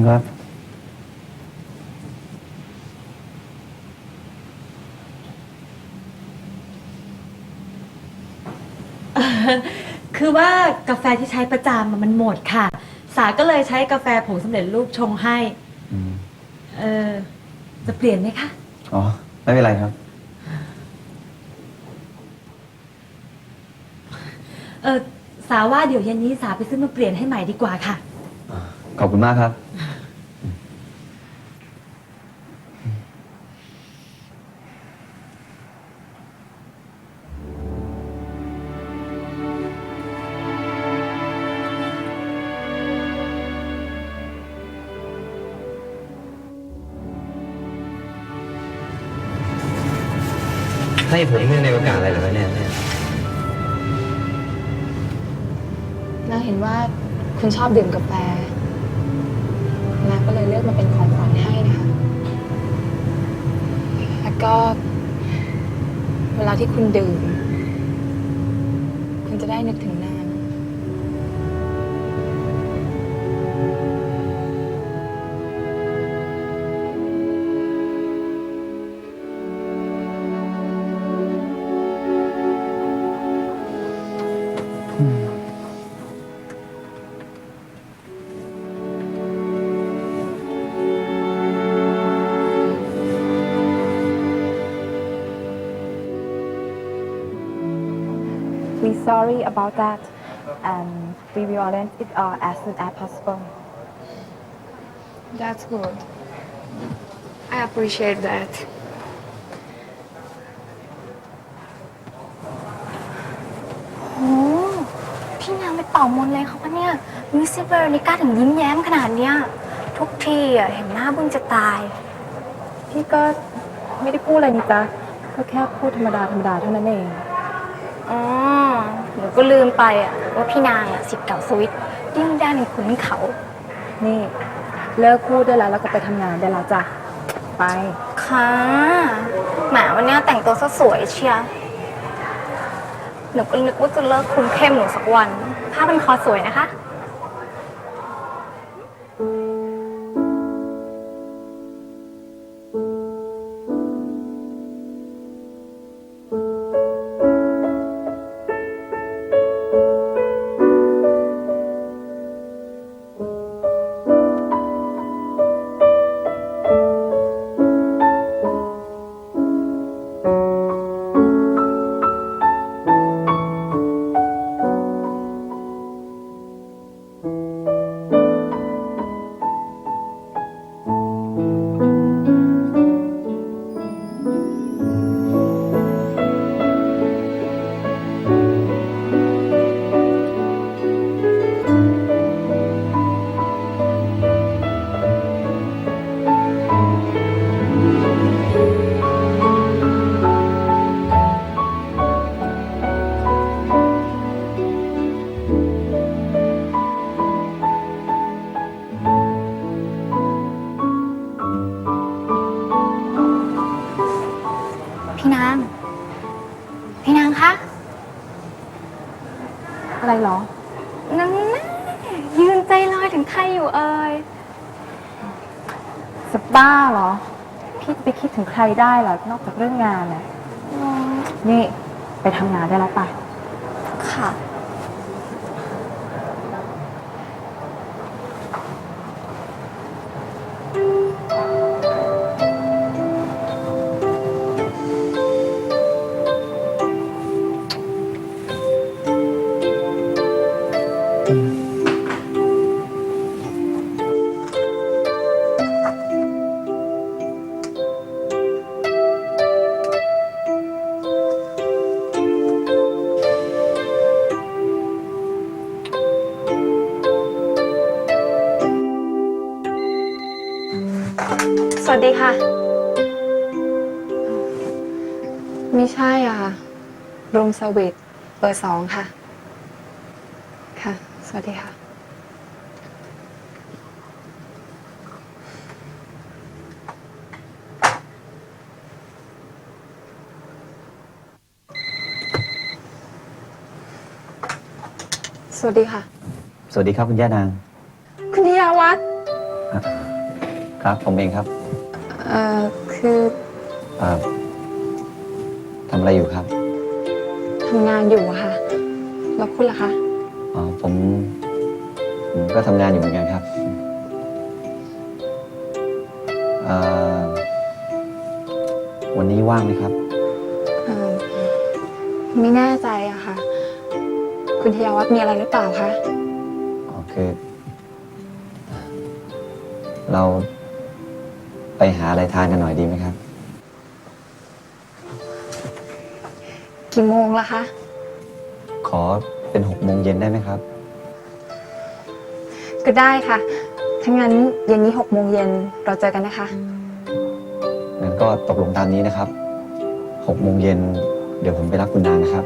คุณครับ คือว่ากาแฟที่ใช้ประจำอะมันหมดค่ะ สาก็เลยใช้กาแฟผงสำเร็จรูปชงให้ อืมเออ จะเปลี่ยนไหมคะ อ๋อ ไม่เป็นไรครับ เออ สาว่าเดี๋ยวเย็นนี้สาไปซื้อมาเปลี่ยนให้ใหม่ดีกว่าค่ะ ขอบคุณมากครับ ให้ผมเนื่อในโอกาสอะไรเหรอเนี่ยนาเห็นว่าคุณชอบดื่มกาแฟนาก็เลยเลือกมาเป็นของขวัญให้นะคะ แล้วก็ เวลาที่คุณดื่ม คุณจะได้นึกถึงนา We sorry about that, and we will arrange it uh, as soon as possible. That's good I appreciate that โอ้พี่นางไปเป่ามนต์เลยเขาปะเนี่ยมิสซิเบอร์นิก้าถึงยิ้มแย้มขนาดเนี้ยทุกทีอะเห็นหน้าบึ้งจะตาย พี่ก็ไม่ได้พูดอะไรนี่จ๊ะก็แค่พูดธรรมดาธรรมดาเท่านั้นเอง อ๋อหนูก็ลืมไปอะว่าพี่นางอะสิทธิ์เก่าสวิตดิ้นด้านในขุนเขา นี่ เลิกพูดได้แล้วแล้วก็ไปทำงานได้แล้วจ้ะ ไป ค่ะแหมวันเนี้ยแต่งตัวซะสวยเชียร์หนูก็นึกว่าจะเลิกคุมเข้มหนูสักวัน ผ้าเป็นคอสวยนะคะ พี่นางพี่นางคะอะไรเหรอนั่นแน่ยืนใจลอยถึงใครอยู่เอ่ยจะบ้าเหรอ พี่จะไปคิดถึงใครได้เหรอ นอกจากเรื่องงานน่ะนี่ ไปทำงานได้แล้วไปค่ะ วัสดีค่ะ ไม่ใช่อะรูมเซอร์วิสเบอร์สองค่ะ ค่ะ สวัสดีค่ะ สวัสดีค่ะ สวัสดีครับคุณย่านาง คุณธียาวัฒน์ ครับ ผมเองครับ เอ่อคือเอ่อทำอะไรอยู่ครับทำงานอยู่อะค่ะ แล้วคุณล่ะคะ อ๋อผมผมก็ทำงานอยู่เหมือนกันครับเอ่อวันนี้ว่างไหมครับ เอ่อไม่แน่ใจอะค่ะ คุณธียาวัฒน์มีอะไรหรือเปล่าคะ อ๋อคือ เรา ไปหาอะไรทานกันหน่อยดีไหมครับ กี่โมงละคะ ขอเป็นหกโมงเย็นได้ไหมครับ ก็ได้ค่ะถ้างั้นเย็นนี้หกโมงเย็นเราเจอกันนะคะ งั้นก็ตกลงตามนี้นะครับหกโมงเย็นเดี๋ยวผมไปรับคุณนางนะครับ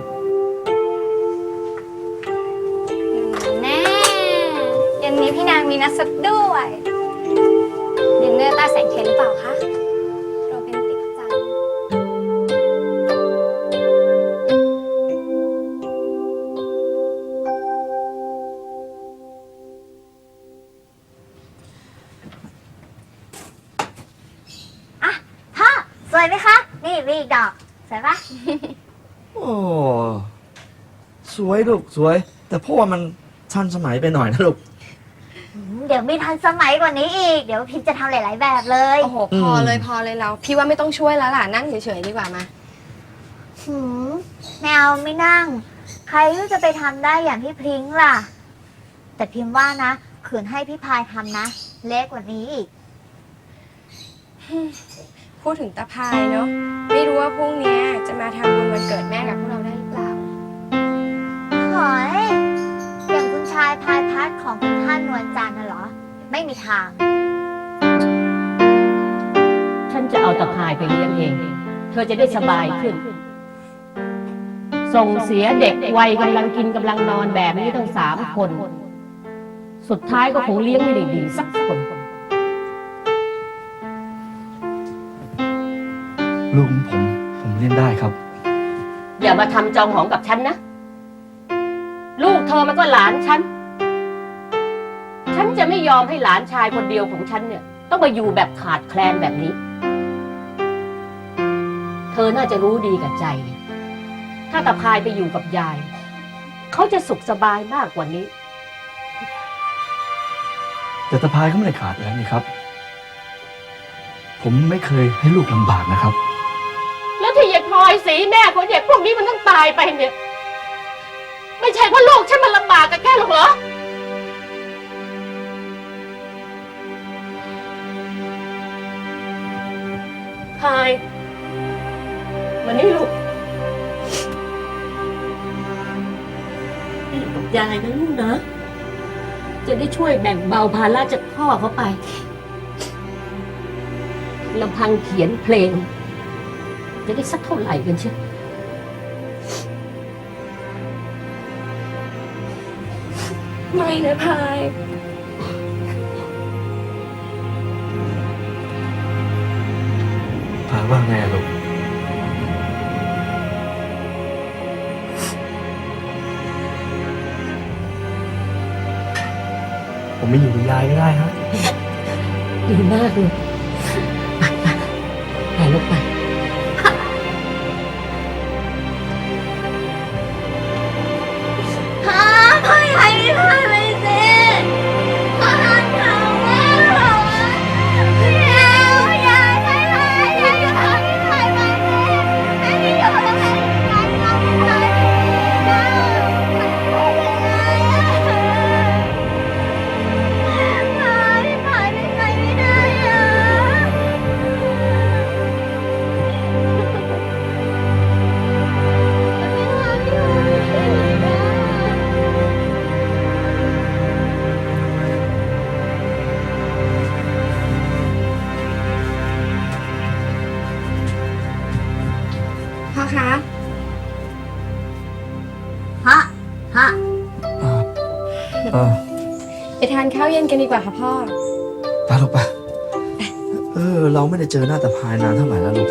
แน่เย็นนี้พี่นางมีนัดสักด้วยดิน เนอร์ใต้แสงเทียนหรือเปล่าคะโรแมนติกจังอะพ่อสวยไหมคะ นี่มีอีกดอก สวยปะ โอ้สวยลูกสวย แต่พ่อว่ามันทันสมัยไปหน่อยนะลูกเดี๋ยวมีทันสมัยกว่านี้อีก เดี๋ยวพิมพ์จะทำหลาย ๆ แบบเลยโอ้โหพอเลยพอเลยเรา พี่ว่าไม่ต้องช่วยแล้วล่ะนั่งเฉยๆดีกว่ามาหืมแมวไม่นั่ง ใครก็จะไปทำได้อย่างพี่พริ้งล่ะ แต่พิมพ์ว่านะขืนให้พี่พายทำนะ เล็กกว่านี้อีก พูดถึงตาพายเนาะไม่รู้ว่าพรุ่งนี้จ เธอจะได้สบายขึ้น ส่งเสียเด็กวัยกำลังกินกำลังนอนแบบนี้ตั้งสามคน สุดท้ายก็คงเลี้ยงไม่ได้ดีสักคนลูกของผมผมเล่นได้ครับ อย่ามาทำจองหองกับฉันนะ ลูกเธอมันก็หลานฉัน ฉันจะไม่ยอมให้หลานชายคนเดียวของฉันเนี่ย ต้องมาอยู่แบบขาดแคลนแบบนี้ เธอน่าจะรู้ดีกับใจ ถ้าตาพายไปอยู่กับยาย เขาจะสุขสบายมากกว่านี้ แต่ตะพายก็ไม่ได้ขาดแล้วนี่ครับ ผมไม่เคยให้ลูกลำบากนะครับ แล้วที่ยายพลอยสีแม่ของเด็กพวกนี้มันต้องตายไปเนี่ย ไม่ใช่เพราะลูกฉันมันลำบากกับแกหรอกเหรอ พาย มานี่ลูกอยู่กับยายนะลูกนะ จะได้ช่วยแบ่งเบาภาระจากพ่อเขาไปลำพังเขียนเพลง จะได้สักเท่าไหร่กันเชียวไม่นะพาย พายว่าไงอะลูก ไม่อยู่กับยายก็ได้ฮะ ดีมากเลย เย็นกันดีกว่าค่ะพ่อ ไปลูกไป เออ เราไม่ได้เจอหน้าตะพายนานเท่าไหร่แล้วลูก